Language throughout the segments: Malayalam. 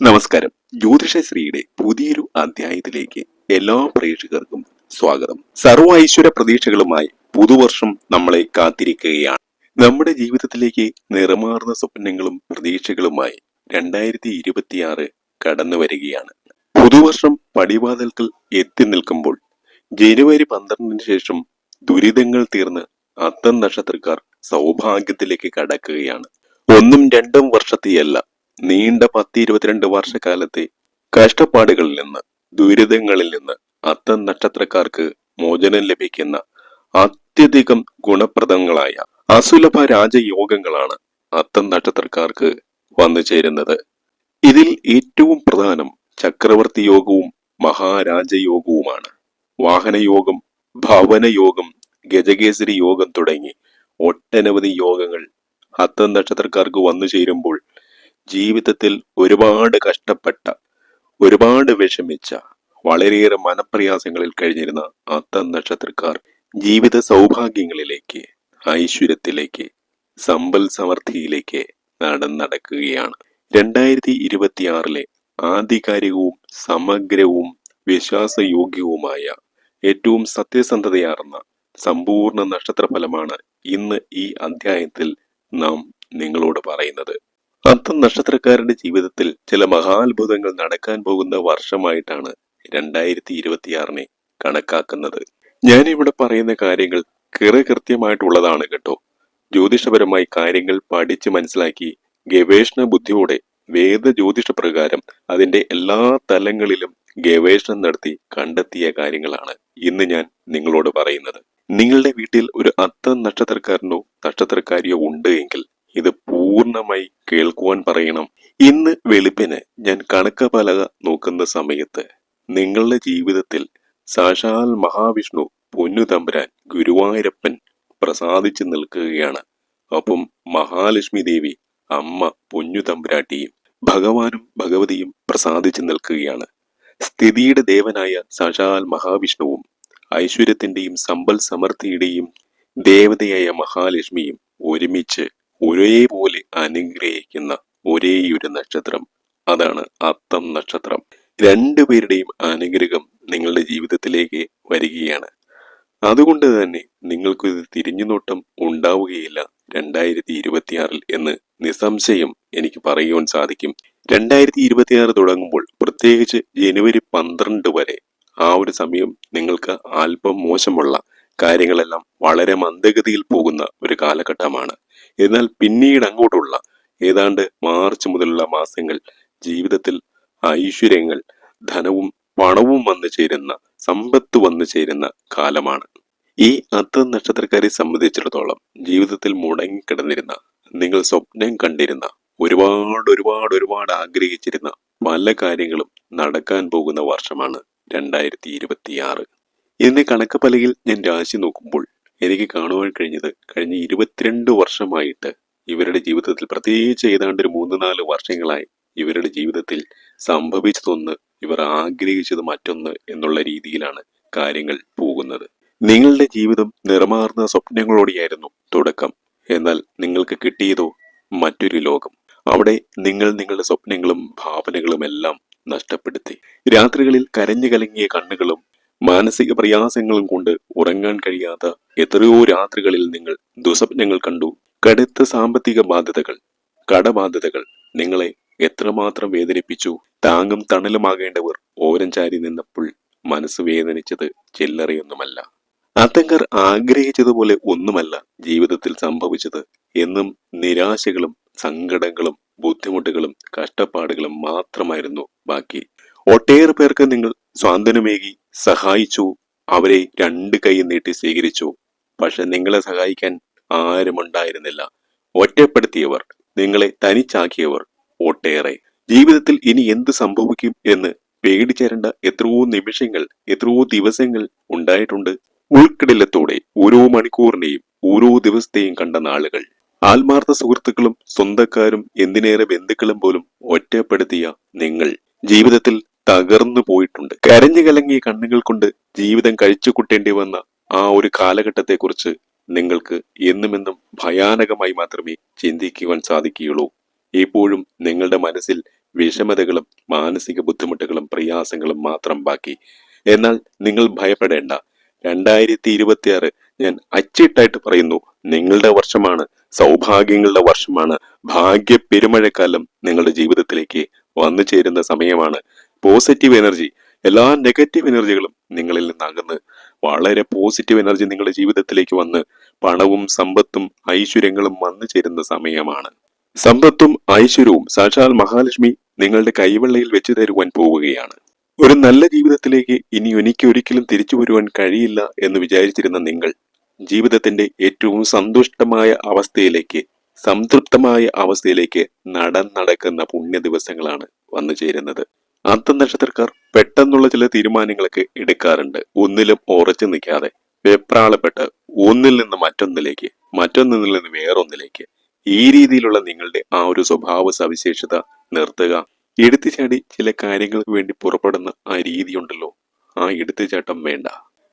നമസ്കാരം. ജ്യോതിഷശ്രീയുടെ പുതിയൊരു അധ്യായത്തിലേക്ക് എല്ലാ പ്രേക്ഷകർക്കും സ്വാഗതം. സർവ ഐശ്വര്യ പ്രതീക്ഷകളുമായി പുതുവർഷം നമ്മളെ കാത്തിരിക്കുകയാണ്. നമ്മുടെ ജീവിതത്തിലേക്ക് നിറമാർന്ന സ്വപ്നങ്ങളും പ്രതീക്ഷകളുമായി രണ്ടായിരത്തി ഇരുപത്തിയാറ് കടന്നു വരികയാണ്. പുതുവർഷം പടിവാതിൽക്കൽ എത്തി നിൽക്കുമ്പോൾ ജനുവരി പന്ത്രണ്ടിന് ശേഷം ദുരിതങ്ങൾ തീർന്ന് അത്തം നക്ഷത്രക്കാർ സൗഭാഗ്യത്തിലേക്ക് കടക്കുകയാണ്. ഒന്നും രണ്ടും വർഷത്തെയല്ല നീണ്ട പത്തി ഇരുപത്തിരണ്ട് വർഷക്കാലത്തെ കഷ്ടപ്പാടുകളിൽ നിന്ന് ദുരിതങ്ങളിൽ നിന്ന് അത്തം നക്ഷത്രക്കാർക്ക് മോചനം ലഭിക്കുന്ന അത്യധികം ഗുണപ്രദങ്ങളായ അസുലഭ രാജയോഗങ്ങളാണ് അത്തം നക്ഷത്രക്കാർക്ക് വന്നു ചേരുന്നത്. ഇതിൽ ഏറ്റവും പ്രധാനം ചക്രവർത്തി യോഗവും മഹാരാജയോഗവുമാണ്. വാഹനയോഗം ഭവനയോഗം ഗജകേസരി യോഗം തുടങ്ങി ഒട്ടനവധി യോഗങ്ങൾ അത്തം നക്ഷത്രക്കാർക്ക് വന്നു ചേരുമ്പോൾ ജീവിതത്തിൽ ഒരുപാട് കഷ്ടപ്പെട്ട ഒരുപാട് വിഷമിച്ച വളരെയേറെ മനപ്രയാസങ്ങളിൽ കഴിഞ്ഞിരുന്ന അത്ത നക്ഷത്രക്കാർ ജീവിത സൗഭാഗ്യങ്ങളിലേക്ക് ഐശ്വര്യത്തിലേക്ക് സമ്പൽ സമൃദ്ധിയിലേക്ക് നടന്നടക്കുകയാണ് രണ്ടായിരത്തി ഇരുപത്തിയാറിലെ ആധികാരികവും സമഗ്രവും വിശ്വാസയോഗ്യവുമായ ഏറ്റവും സത്യസന്ധതയാർന്ന സമ്പൂർണ നക്ഷത്രഫലമാണ് ഇന്ന് ഈ അധ്യായത്തിൽ നാം നിങ്ങളോട് പറയുന്നത്. അത്തം നക്ഷത്രക്കാരുടെ ജീവിതത്തിൽ ചില മഹാത്ഭുതങ്ങൾ നടക്കാൻ പോകുന്ന വർഷമായിട്ടാണ് രണ്ടായിരത്തി ഇരുപത്തിയാറിനെ കണക്കാക്കുന്നത്. ഞാനിവിടെ പറയുന്ന കാര്യങ്ങൾ കൃത്യമായിട്ടുള്ളതാണ് കേട്ടോ. ജ്യോതിഷപരമായി കാര്യങ്ങൾ പഠിച്ച് മനസ്സിലാക്കി ഗവേഷണ ബുദ്ധിയോടെ വേദ ജ്യോതിഷ പ്രകാരം അതിന്റെ എല്ലാ തലങ്ങളിലും ഗവേഷണം നടത്തി കണ്ടെത്തിയ കാര്യങ്ങളാണ് ഇന്ന് ഞാൻ നിങ്ങളോട് പറയുന്നത്. നിങ്ങളുടെ വീട്ടിൽ ഒരു അത്ത നക്ഷത്രക്കാരനോ നക്ഷത്രക്കാരിയോ ഉണ്ട് എങ്കിൽ ഇത് പൂർണമായി കേൾക്കുവാൻ പറയണം. ഇന്ന് വെളുപ്പിന് ഞാൻ കണക്ക പലക നോക്കുന്ന സമയത്ത് നിങ്ങളുടെ ജീവിതത്തിൽ സാക്ഷാൽ മഹാവിഷ്ണു പൊന്നു തമ്പുരാൻ ഗുരുവായൂരപ്പൻ പ്രസാദിച്ചു നിൽക്കുകയാണ്. അപ്പം മഹാലക്ഷ്മി ദേവി അമ്മ പൊന്നു തമ്പുരാട്ടിയും ഭഗവാനും ഭഗവതിയും പ്രസാദിച്ചു നിൽക്കുകയാണ്. സ്ഥിതിയുടെ ദേവനായ സാക്ഷാൽ മഹാവിഷ്ണുവും ഐശ്വര്യത്തിന്റെയും സമ്പൽ സമൃദ്ധിയുടെയും ദേവതയായ മഹാലക്ഷ്മിയും ഒരുമിച്ച് ഒരേപോലെ അനുഗ്രഹിക്കുന്ന ഒരേയൊരു നക്ഷത്രം. അതാണ് അത്തം നക്ഷത്രം. രണ്ടുപേരുടെയും അനുഗ്രഹം നിങ്ങളുടെ ജീവിതത്തിലേക്ക് വരികയാണ്. അതുകൊണ്ട് തന്നെ നിങ്ങൾക്കൊരു തിരിഞ്ഞുനോട്ടം ഉണ്ടാവുകയില്ല രണ്ടായിരത്തി ഇരുപത്തിയാറിൽ എന്ന് നിസ്സംശയം എനിക്ക് പറയുവാൻ സാധിക്കും. രണ്ടായിരത്തി ഇരുപത്തിയാറ് തുടങ്ങുമ്പോൾ പ്രത്യേകിച്ച് ജനുവരി പന്ത്രണ്ട് വരെ ആ ഒരു സമയം നിങ്ങൾക്ക് അല്പം മോശമുള്ള കാര്യങ്ങളെല്ലാം വളരെ മന്ദഗതിയിൽ പോകുന്ന ഒരു കാലഘട്ടമാണ്. എന്നാൽ പിന്നീട് അങ്ങോട്ടുള്ള ഏതാണ്ട് മാർച്ച് മുതലുള്ള മാസങ്ങൾ ജീവിതത്തിൽ ഐശ്വര്യങ്ങൾ ധനവും പണവും വന്നു ചേരുന്ന സമ്പത്ത് വന്നു ചേരുന്ന കാലമാണ്. ഈ അത്ത നക്ഷത്രക്കാരെ സംബന്ധിച്ചിടത്തോളം ജീവിതത്തിൽ മുടങ്ങിക്കിടന്നിരുന്ന നിങ്ങൾ സ്വപ്നം കണ്ടിരുന്ന ഒരുപാട് ഒരുപാട് ഒരുപാട് ആഗ്രഹിച്ചിരുന്ന പല കാര്യങ്ങളും നടക്കാൻ പോകുന്ന വർഷമാണ് രണ്ടായിരത്തി ഇരുപത്തിയാറ്. ഇതിന്റെ കണക്ക് പലകിൽ ഞാൻ രാശി നോക്കുമ്പോൾ എനിക്ക് കാണുവാൻ കഴിഞ്ഞത് കഴിഞ്ഞ ഇരുപത്തിരണ്ട് വർഷമായിട്ട് ഇവരുടെ ജീവിതത്തിൽ പ്രത്യേകിച്ച് ഏതാണ്ട് ഒരു മൂന്ന് നാല് വർഷങ്ങളായി ഇവരുടെ ജീവിതത്തിൽ സംഭവിച്ചതൊന്ന് ഇവർ ആഗ്രഹിച്ചത് മറ്റൊന്ന് എന്നുള്ള രീതിയിലാണ് കാര്യങ്ങൾ പോകുന്നത്. നിങ്ങളുടെ ജീവിതം നിറമാർന്ന സ്വപ്നങ്ങളോടെയായിരുന്നു തുടക്കം. എന്നാൽ നിങ്ങൾക്ക് കിട്ടിയതോ മറ്റൊരു ലോകം. അവിടെ നിങ്ങൾ നിങ്ങളുടെ സ്വപ്നങ്ങളും ഭാവനകളും എല്ലാം നഷ്ടപ്പെടുത്തി. രാത്രികളിൽ കരഞ്ഞു കലങ്ങിയ കണ്ണുകളും മാനസിക പ്രയാസങ്ങളും കൊണ്ട് ഉറങ്ങാൻ കഴിയാത്ത എത്രയോ രാത്രികളിൽ നിങ്ങൾ ദുസ്വപ്നങ്ങൾ കണ്ടു. കടുത്ത സാമ്പത്തിക ബാധ്യതകൾ കടബാധ്യതകൾ നിങ്ങളെ എത്രമാത്രം വേദനിപ്പിച്ചു. താങ്ങും തണലുമാകേണ്ടവർ ഓരം ചാരി നിന്നപ്പോൾ മനസ്സ് വേദനിച്ചത് ചില്ലറയൊന്നുമല്ല. അത്തങ്കർ ആഗ്രഹിച്ചതുപോലെ ഒന്നുമല്ല ജീവിതത്തിൽ സംഭവിച്ചത്. എന്നും നിരാശകളും സങ്കടങ്ങളും ബുദ്ധിമുട്ടുകളും കഷ്ടപ്പാടുകളും മാത്രമായിരുന്നു ബാക്കി. ഒട്ടേറെ പേർക്ക് നിങ്ങൾ സ്വാന്തനമേകി സഹായിച്ചു. അവരെ രണ്ട് കൈ നീട്ടി സ്വീകരിച്ചു. പക്ഷെ നിങ്ങളെ സഹായിക്കാൻ ആരുമുണ്ടായിരുന്നില്ല ഒറ്റപ്പെടുത്തിയവർ നിങ്ങളെ തനിച്ചാക്കിയവർ ഒട്ടേറെ. ജീവിതത്തിൽ ഇനി എന്ത് സംഭവിക്കും എന്ന് പേടിച്ചേരേണ്ട എത്രയോ നിമിഷങ്ങൾ എത്രയോ ദിവസങ്ങൾ ഉണ്ടായിട്ടുണ്ട് ഉൾക്കിടിലത്തോടെ ഓരോ മണിക്കൂറിനെയും ഓരോ ദിവസത്തെയും കണ്ട നാളുകൾ. ആത്മാർത്ഥ സുഹൃത്തുക്കളും സ്വന്തക്കാരും എന്തിനേറെ ബന്ധുക്കളും പോലും ഒറ്റപ്പെടുത്തിയ നിങ്ങൾ. ജീവിതത്തിൽ തകർന്നു പോയിട്ടുണ്ട്. കരഞ്ഞു കലങ്ങി കണ്ണുകൾ കൊണ്ട് ജീവിതം കഴിച്ചു കൂട്ടേണ്ടി വന്ന ആ ഒരു കാലഘട്ടത്തെക്കുറിച്ച് നിങ്ങൾക്ക് എന്നുമെന്നും ഭയാനകമായി മാത്രമേ ചിന്തിക്കുവാൻ സാധിക്കുകയുള്ളൂ. ഇപ്പോഴും നിങ്ങളുടെ മനസ്സിൽ വിഷമതകളും മാനസിക ബുദ്ധിമുട്ടുകളും പ്രയാസങ്ങളും മാത്രം ബാക്കി. എന്നാൽ നിങ്ങൾ ഭയപ്പെടേണ്ട. രണ്ടായിരത്തി ഇരുപത്തിയാറ് ഞാൻ അച്ചിട്ടായിട്ട് പറയുന്നു നിങ്ങളുടെ വർഷമാണ് സൗഭാഗ്യങ്ങളുടെ വർഷമാണ് ഭാഗ്യ പെരുമഴക്കാലം നിങ്ങളുടെ ജീവിതത്തിലേക്ക് വന്നു ചേരുന്ന സമയമാണ്. പോസിറ്റീവ് എനർജി എല്ലാ നെഗറ്റീവ് എനർജികളും നിങ്ങളിൽ നിന്ന് അകന്ന് വളരെ പോസിറ്റീവ് എനർജി നിങ്ങളുടെ ജീവിതത്തിലേക്ക് വന്ന് പണവും സമ്പത്തും ഐശ്വര്യങ്ങളും വന്നു ചേരുന്ന സമയമാണ്. സമ്പത്തും ഐശ്വര്യവും സാക്ഷാൽ മഹാലക്ഷ്മി നിങ്ങളുടെ കൈവെള്ളയിൽ വെച്ചു തരുവാൻ പോവുകയാണ്. ഒരു നല്ല ജീവിതത്തിലേക്ക് ഇനി എനിക്ക് ഒരിക്കലും തിരിച്ചു വരുവാൻ കഴിയില്ല എന്ന് വിചാരിച്ചിരുന്ന നിങ്ങൾ ജീവിതത്തിന്റെ ഏറ്റവും സന്തുഷ്ടമായ അവസ്ഥയിലേക്ക് സംതൃപ്തമായ അവസ്ഥയിലേക്ക് നടന്നടക്കുന്ന പുണ്യ ദിവസങ്ങളാണ് വന്നു ചേരുന്നത്. അത്ത നക്ഷത്രക്കാർ പെട്ടെന്നുള്ള ചില തീരുമാനങ്ങളൊക്കെ എടുക്കാറുണ്ട്. ഒന്നിലും ഉറച്ചു നിൽക്കാതെ വെപ്രാളപ്പെട്ട് ഒന്നിൽ നിന്ന് മറ്റൊന്നിലേക്ക് മറ്റൊന്നിൽ നിന്ന് വേറൊന്നിലേക്ക്. ഈ രീതിയിലുള്ള നിങ്ങളുടെ ആ ഒരു സ്വഭാവ സവിശേഷത നിർത്തുക. എടുത്തുചാടി ചില കാര്യങ്ങൾക്ക് വേണ്ടി പുറപ്പെടുന്ന ആ രീതിയുണ്ടല്ലോ ആ എടുത്തുചാട്ടം വേണ്ട.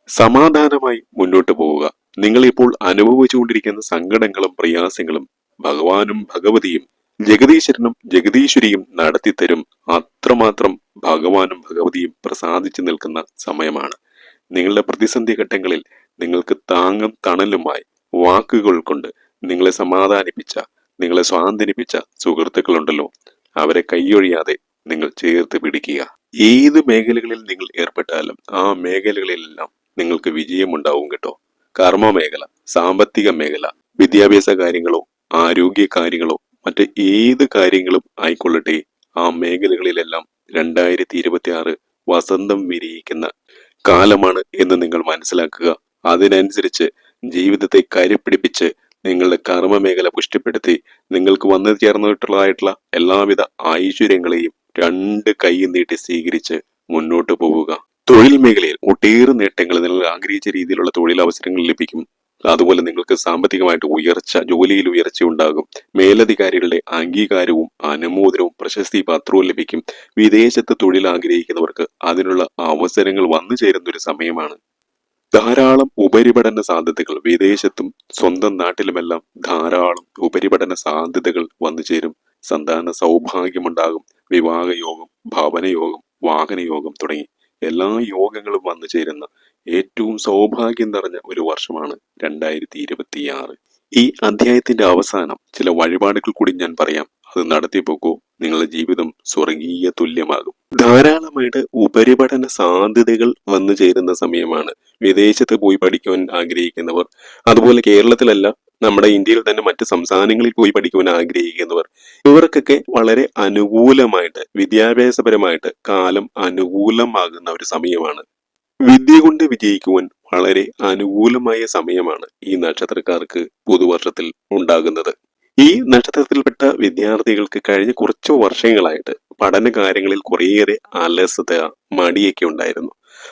സമാധാനമായി മുന്നോട്ട് പോവുക. നിങ്ങൾ ഇപ്പോൾ അനുഭവിച്ചുകൊണ്ടിരിക്കുന്ന സങ്കടങ്ങളും പ്രയാസങ്ങളും ഭഗവാനും ഭഗവതിയും ജഗദീശ്വരനും ജഗദീശ്വരിയും നടത്തിത്തരും. അത്രമാത്രം ഭഗവാനും ഭഗവതിയും പ്രസാദിച്ചു നിൽക്കുന്ന സമയമാണ്. നിങ്ങളുടെ പ്രതിസന്ധി ഘട്ടങ്ങളിൽ നിങ്ങൾക്ക് താങ്ങും തണലുമായി വാക്കുകൾ കൊണ്ട് നിങ്ങളെ സമാധാനിപ്പിച്ച നിങ്ങളെ സ്വാന്തനിപ്പിച്ച സുഹൃത്തുക്കളുണ്ടല്ലോ. അവരെ കൈയൊഴിയാതെ നിങ്ങൾ ചേർത്ത് പിടിക്കുക. ഏത് മേഖലകളിൽ നിങ്ങൾ ഏർപ്പെട്ടാലും ആ മേഖലകളിലെല്ലാം നിങ്ങൾക്ക് വിജയമുണ്ടാവും കേട്ടോ. കർമ്മ മേഖല സാമ്പത്തിക മേഖല വിദ്യാഭ്യാസ കാര്യങ്ങളോ ആരോഗ്യ കാര്യങ്ങളോ മറ്റ് ഏത് കാര്യങ്ങളും ആയിക്കൊള്ളട്ടെ. ആ മേഖലകളിലെല്ലാം രണ്ടായിരത്തി ഇരുപത്തി ആറ് വസന്തം വിരിയിക്കുന്ന കാലമാണ് എന്ന് നിങ്ങൾ മനസ്സിലാക്കുക. അതിനനുസരിച്ച് ജീവിതത്തെ കരുപ്പിടിപ്പിച്ച് നിങ്ങളുടെ കർമ്മ മേഖല പുഷ്ടിപ്പെടുത്തി നിങ്ങൾക്ക് വന്നു ചേർന്നിട്ടുള്ളതായിട്ടുള്ള എല്ലാവിധ ഐശ്വര്യങ്ങളെയും രണ്ട് കൈ നീട്ടി സ്വീകരിച്ച് മുന്നോട്ട് പോവുക. തൊഴിൽ മേഖലയിൽ ഒട്ടേറെ നേട്ടങ്ങൾ നിങ്ങൾ ആഗ്രഹിച്ച രീതിയിലുള്ള തൊഴിലവസരങ്ങൾ ലഭിക്കും. അതുപോലെ നിങ്ങൾക്ക് സാമ്പത്തികമായിട്ട് ഉയർച്ച ജോലിയിൽ ഉയർച്ച ഉണ്ടാകും. മേലധികാരികളുടെ അംഗീകാരവും അനുമോദനവും പ്രശസ്തി പത്രവും ലഭിക്കും. വിദേശത്ത് തൊഴിൽ ആഗ്രഹിക്കുന്നവർക്ക് അതിനുള്ള അവസരങ്ങൾ വന്നു ചേരുന്ന ഒരു സമയമാണ്. ധാരാളം ഉപരിപഠന സാധ്യതകൾ വിദേശത്തും സ്വന്തം നാട്ടിലുമെല്ലാം ധാരാളം ഉപരിപഠന സാധ്യതകൾ വന്നു ചേരും. സന്താന സൗഭാഗ്യമുണ്ടാകും. വിവാഹയോഗം ഭവനയോഗം വാഹനയോഗം തുടങ്ങി എല്ലാ യോഗങ്ങളും വന്നു ചേരുന്ന ഏറ്റവും സൗഭാഗ്യം നിറഞ്ഞ ഒരു വർഷമാണ് രണ്ടായിരത്തി ഇരുപത്തിയാറ് ഈ അധ്യായത്തിന്റെ അവസാനം ചില വഴിപാടുകൾ കൂടി ഞാൻ പറയാം. അത് നടത്തി പോകൂ നിങ്ങളുടെ ജീവിതം സ്വർഗീയ തുല്യമാകും. ധാരാളമായിട്ട് ഉപരിപഠന സാധ്യതകൾ വന്നു ചേരുന്ന സമയമാണ് വിദേശത്ത് പോയി പഠിക്കുവാൻ ആഗ്രഹിക്കുന്നവർ. അതുപോലെ കേരളത്തിലല്ല നമ്മുടെ ഇന്ത്യയിൽ തന്നെ മറ്റ് സംസ്ഥാനങ്ങളിൽ പോയി പഠിക്കുവാൻ ആഗ്രഹിക്കുന്നവർ. ഇവർക്കൊക്കെ വളരെ അനുകൂലമായിട്ട് വിദ്യാഭ്യാസപരമായിട്ട് കാലം അനുകൂലമാകുന്ന ഒരു സമയമാണ്. വിദ്യ കൊണ്ട് വിജയിക്കുവാൻ വളരെ അനുകൂലമായ സമയമാണ് ഈ നക്ഷത്രക്കാർക്ക് പുതുവർഷത്തിൽ ഉണ്ടാകുന്നത്. ഈ നക്ഷത്രത്തിൽപ്പെട്ട വിദ്യാർത്ഥികൾക്ക് കഴിഞ്ഞ കുറച്ച് വർഷങ്ങളായിട്ട് പഠന കാര്യങ്ങളിൽ കുറേയേറെ അലസത മടിയൊക്കെ ഉണ്ടായിരുന്നു.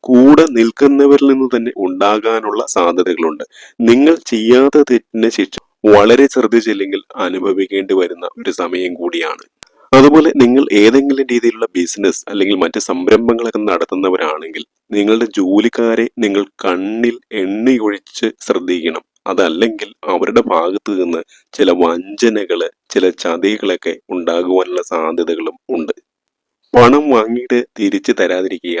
കൂടെ നിൽക്കുന്നവരിൽ നിന്ന് തന്നെ ഉണ്ടാകാനുള്ള സാധ്യതകളുണ്ട്. നിങ്ങൾ ചെയ്യാത്ത തെറ്റിന് ശിക്ഷ വളരെ ശ്രദ്ധിച്ചില്ലെങ്കിൽ അനുഭവിക്കേണ്ടി വരുന്ന ഒരു സമയം കൂടിയാണ്. അതുപോലെ നിങ്ങൾ ഏതെങ്കിലും രീതിയിലുള്ള ബിസിനസ് അല്ലെങ്കിൽ മറ്റ് സംരംഭങ്ങളൊക്കെ നടത്തുന്നവരാണെങ്കിൽ നിങ്ങളുടെ ജോലിക്കാരെ നിങ്ങൾ കണ്ണിൽ എണ്ണിയൊഴിച്ച് ശ്രദ്ധിക്കണം. അതല്ലെങ്കിൽ അവരുടെ ഭാഗത്തു നിന്ന് ചില വഞ്ചനകൾ ചില ചതികളൊക്കെ ഉണ്ടാകുവാനുള്ള സാധ്യതകളും ഉണ്ട്. പണം വാങ്ങിയിട്ട് തിരിച്ചു തരാതിരിക്കുക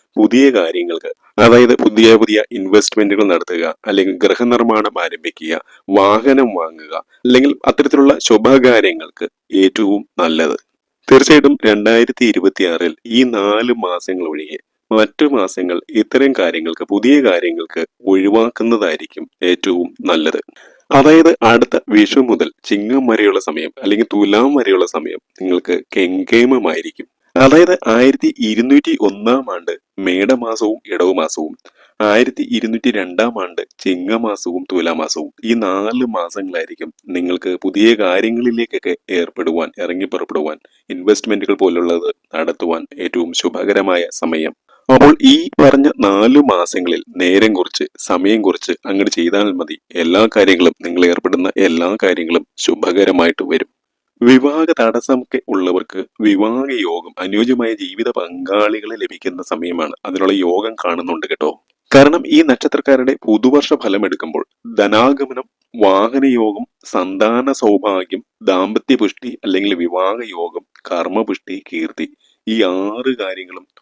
പുതിയ കാര്യങ്ങൾക്ക് അതായത് പുതിയ പുതിയ ഇൻവെസ്റ്റ്മെന്റുകൾ നടത്തുക അല്ലെങ്കിൽ ഗൃഹനിർമ്മാണം ആരംഭിക്കുക വാഹനം വാങ്ങുക അല്ലെങ്കിൽ അത്തരത്തിലുള്ള ശുഭകാര്യങ്ങൾക്ക് ഏറ്റവും നല്ലത്. തീർച്ചയായിട്ടും രണ്ടായിരത്തി ഇരുപത്തിയാറിൽ ഈ നാല് മാസങ്ങൾ ഒഴികെ മറ്റു മാസങ്ങൾ ഇത്തരം കാര്യങ്ങൾക്ക് പുതിയ കാര്യങ്ങൾക്ക് ഒഴിവാക്കുന്നതായിരിക്കും ഏറ്റവും നല്ലത്. അതായത് അടുത്ത വിഷു മുതൽ ചിങ്ങം വരെയുള്ള സമയം അല്ലെങ്കിൽ തുലാം വരെയുള്ള സമയം നിങ്ങൾക്ക് കെങ്കേമമായിരിക്കും. അതായത് ആയിരത്തി ഇരുന്നൂറ്റി ഒന്നാം ആണ്ട് മേടമാസവും ഇടവമാസവും ആയിരത്തി ഇരുന്നൂറ്റി രണ്ടാം ആണ്ട് ചിങ്ങമാസവും തുലാമാസവും. ഈ നാല് മാസങ്ങളായിരിക്കും നിങ്ങൾക്ക് പുതിയ കാര്യങ്ങളിലേക്കൊക്കെ ഏർപ്പെടുവാൻ ഇറങ്ങി പുറപ്പെടുവാൻ ഇൻവെസ്റ്റ്മെന്റുകൾ പോലുള്ളത് നടത്തുവാൻ ഏറ്റവും ശുഭകരമായ സമയം. അപ്പോൾ ഈ പറഞ്ഞ നാല് മാസങ്ങളിൽ നേരം കുറിച്ച് സമയം കുറിച്ച് അങ്ങോട്ട് ചെയ്താൽ മതി. എല്ലാ കാര്യങ്ങളും നിങ്ങൾ ഏർപ്പെടുന്ന എല്ലാ കാര്യങ്ങളും ശുഭകരമായിട്ട് വരും. വിവാഹ തടസ്സമൊക്കെ ഉള്ളവർക്ക് വിവാഹ യോഗം അനുയോജ്യമായ ജീവിത പങ്കാളികളെ ലഭിക്കുന്ന സമയമാണ്. അതിനുള്ള യോഗം കാണുന്നുണ്ട് കേട്ടോ. കാരണം ഈ നക്ഷത്രക്കാരുടെ പുതുവർഷ ഫലം എടുക്കുമ്പോൾ ധനാഗമനം വാഹനയോഗം സന്താന സൗഭാഗ്യം ദാമ്പത്യ പുഷ്ടി അല്ലെങ്കിൽ വിവാഹ യോഗം കർമ്മപുഷ്ടി കീർത്തി ഈ ആറ് കാര്യങ്ങളും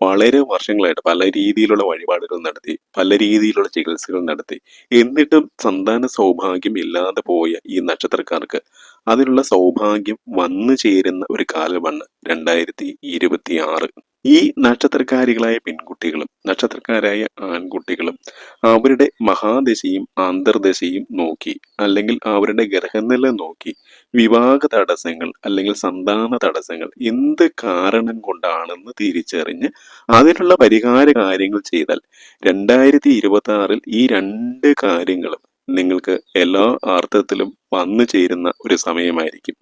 വളരെ വർഷങ്ങളായിട്ട് പല രീതിയിലുള്ള വഴിപാടുകൾ നടത്തി പല രീതിയിലുള്ള ചികിത്സകൾ നടത്തി. എന്നിട്ടും സന്താന സൗഭാഗ്യം ഇല്ലാതെ പോയ ഈ നക്ഷത്രക്കാർക്ക് അതിനുള്ള സൗഭാഗ്യം വന്നു ചേരുന്ന ഒരു കാലമാണ് രണ്ടായിരത്തി ഇരുപത്തി ആറ് ഈ നക്ഷത്രക്കാരികളായ പെൺകുട്ടികളും നക്ഷത്രക്കാരായ ആൺകുട്ടികളും അവരുടെ മഹാദശയും അന്തർദശയും നോക്കി അല്ലെങ്കിൽ അവരുടെ ഗ്രഹനില നോക്കി വിവാഹ തടസ്സങ്ങൾ അല്ലെങ്കിൽ സന്താന തടസ്സങ്ങൾ എന്ത് കാരണം കൊണ്ടാണെന്ന് തിരിച്ചറിഞ്ഞ് അതിനുള്ള പരിഹാര കാര്യങ്ങൾ ചെയ്താൽ രണ്ടായിരത്തി ഇരുപത്തി ആറിൽ ഈ രണ്ട് കാര്യങ്ങളും നിങ്ങൾക്ക് എല്ലാ അർത്ഥത്തിലും വന്നു ചേരുന്ന ഒരു സമയമായിരിക്കും.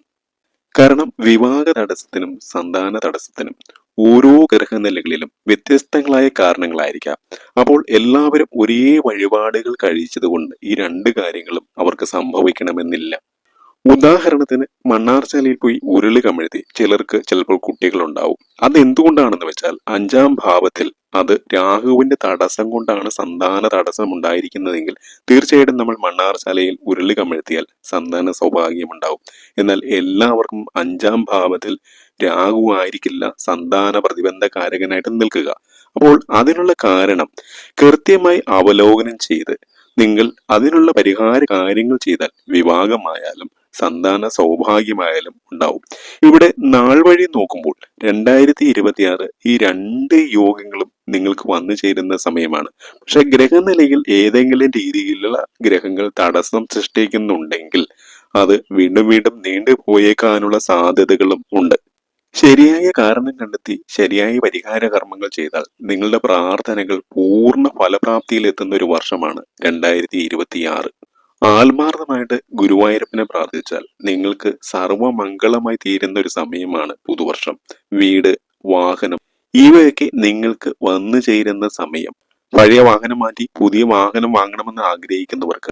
കാരണം വിവാഹ തടസ്സത്തിനും സന്താന തടസ്സത്തിനും ഓരോ ഗ്രഹനിലകളിലും വ്യത്യസ്തങ്ങളായ കാരണങ്ങളായിരിക്കാം. അപ്പോൾ എല്ലാവരും ഒരേ വഴിപാടുകൾ കഴിച്ചതുകൊണ്ട് ഈ രണ്ട് കാര്യങ്ങളും അവർക്ക് സംഭവിക്കണമെന്നില്ല. ഉദാഹരണത്തിന് മണ്ണാർശാലയിൽ പോയി ഉരുളി കമഴ്ത്തി ചിലർക്ക് ചിലപ്പോൾ കുട്ടികളുണ്ടാവും. അത് എന്തുകൊണ്ടാണെന്ന് വെച്ചാൽ അഞ്ചാം ഭാവത്തിൽ അത് രാഹുവിന്റെ തടസ്സം കൊണ്ടാണ് സന്താന തടസ്സം ഉണ്ടായിരിക്കുന്നതെങ്കിൽ തീർച്ചയായിട്ടും നമ്മൾ മണ്ണാർശാലയിൽ ഉരുളി കമഴ്ത്തിയാൽ സന്താന സൗഭാഗ്യമുണ്ടാവും. എന്നാൽ എല്ലാവർക്കും അഞ്ചാം ഭാവത്തിൽ രാഹു ആയിരിക്കില്ല സന്താന പ്രതിബന്ധകാരകനായിട്ട് നിൽക്കുക. അപ്പോൾ അതിനുള്ള കാരണം കൃത്യമായി അവലോകനം ചെയ്ത് നിങ്ങൾ അതിനുള്ള പരിഹാര കാര്യങ്ങൾ ചെയ്താൽ വിവാഹമായാലും സന്താന സൗഭാഗ്യമായാലും ഉണ്ടാവും. ഇവിടെ നാൾ വഴി നോക്കുമ്പോൾ രണ്ടായിരത്തി ഇരുപത്തി ആറ് ഈ രണ്ട് യോഗങ്ങളും നിങ്ങൾക്ക് വന്നു ചേരുന്ന സമയമാണ്. പക്ഷെ ഗ്രഹനിലയിൽ ഏതെങ്കിലും രീതിയിലുള്ള ഗ്രഹങ്ങൾ തടസ്സം സൃഷ്ടിക്കുന്നുണ്ടെങ്കിൽ അത് വീണ്ടും വീണ്ടും നീണ്ടു പോയേക്കാനുള്ള സാധ്യതകളും ഉണ്ട്. ശരിയായ കാരണം കണ്ടെത്തി ശരിയായ പരിഹാര കർമ്മങ്ങൾ ചെയ്താൽ നിങ്ങളുടെ പ്രാർത്ഥനകൾ പൂർണ ഫലപ്രാപ്തിയിൽ എത്തുന്ന ഒരു വർഷമാണ് രണ്ടായിരത്തി ഇരുപത്തിയാറ് ആത്മാർത്ഥമായിട്ട് ഗുരുവായൂരപ്പനെ പ്രാർത്ഥിച്ചാൽ നിങ്ങൾക്ക് സർവമംഗളമായി തീരുന്ന ഒരു സമയമാണ് പുതുവർഷം. വീട് വാഹനം ഇവയൊക്കെ നിങ്ങൾക്ക് വന്നു ചേരുന്ന സമയം. പഴയ വാഹനം മാറ്റി പുതിയ വാഹനം വാങ്ങണമെന്ന് ആഗ്രഹിക്കുന്നവർക്ക്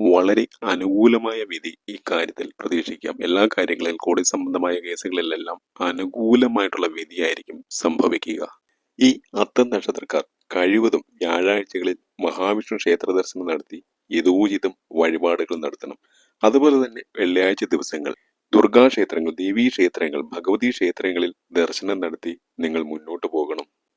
വളരെ അനുകൂലമായ വിധി ഈ കാര്യത്തിൽ പ്രതീക്ഷിക്കാം. എല്ലാ കാര്യങ്ങളിലും കോടതി സംബന്ധമായ കേസുകളിലെല്ലാം അനുകൂലമായിട്ടുള്ള വിധിയായിരിക്കും സംഭവിക്കുക. ഈ അത്തം നക്ഷത്രക്കാർ കഴിവതും വ്യാഴാഴ്ചകളിൽ മഹാവിഷ്ണു ക്ഷേത്ര ദർശനം നടത്തി യഥോചിതം വഴിപാടുകൾ നടത്തണം. അതുപോലെ തന്നെ വെള്ളിയാഴ്ച ദിവസങ്ങൾ ദുർഗാക്ഷേത്രങ്ങൾ ദേവീക്ഷേത്രങ്ങൾ ദേവീ ക്ഷേത്രങ്ങൾ ഭഗവതി ക്ഷേത്രങ്ങളിൽ ദർശനം നടത്തി നിങ്ങൾ മുന്നോട്ട് പോകണം.